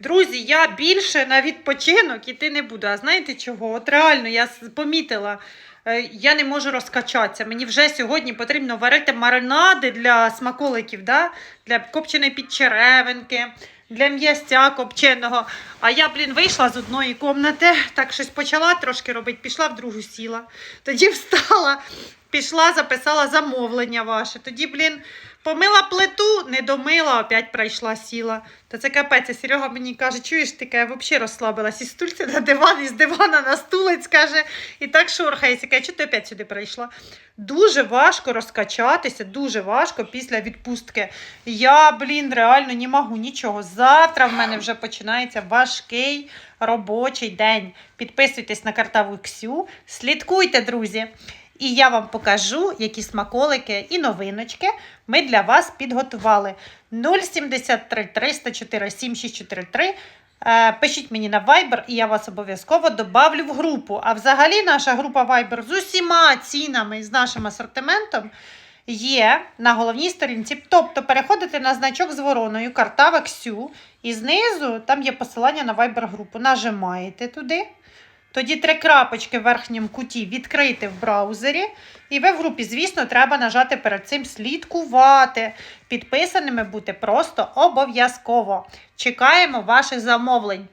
Друзі, я більше на відпочинок іти не буду. А знаєте чого? От реально я помітила, е, я не можу розкачатися. Мені вже сьогодні потрібно варити маринади для смаколиків, да? для копченої підчеревинки, для м'ясця копченого. А я, блін, вийшла з одної кімнати, так щось почала трошки робити, пішла в другу сіла. Тоді встала, пішла, записала замовлення ваше. Тоді, блін, помила плиту, не домила, опять прийшла, сіла. Та це капець, Серега мені каже, чуєш, ти я взагалі розслабилась. Із стульця на диван, із дивана на стулець, каже, і так шурхається. Каже, чого ти опять сюди прийшла? Дуже важко розкачатися, дуже важко після відпустки. Я, блін, реально не можу нічого. Завтра в мене вже починається важкий робочий день. Підписуйтесь на картаву Ксю, слідкуйте, друзі. І я вам покажу, які смаколики і новиночки ми для вас підготували. 073 304 7643. Е, Пишіть мені на Viber, і я вас обов'язково добавлю в групу. А взагалі наша група Viber з усіма цінами, з нашим асортиментом є на головній сторінці. Тобто переходите на значок з вороною Картава Ксю, і знизу там є посилання на Viber групу. Нажимаєте туди. Тоді три крапочки в верхньому куті відкрити в браузері. І ви в групі, звісно, треба нажати перед цим слідкувати. Підписаними бути просто обов'язково. Чекаємо ваших замовлень.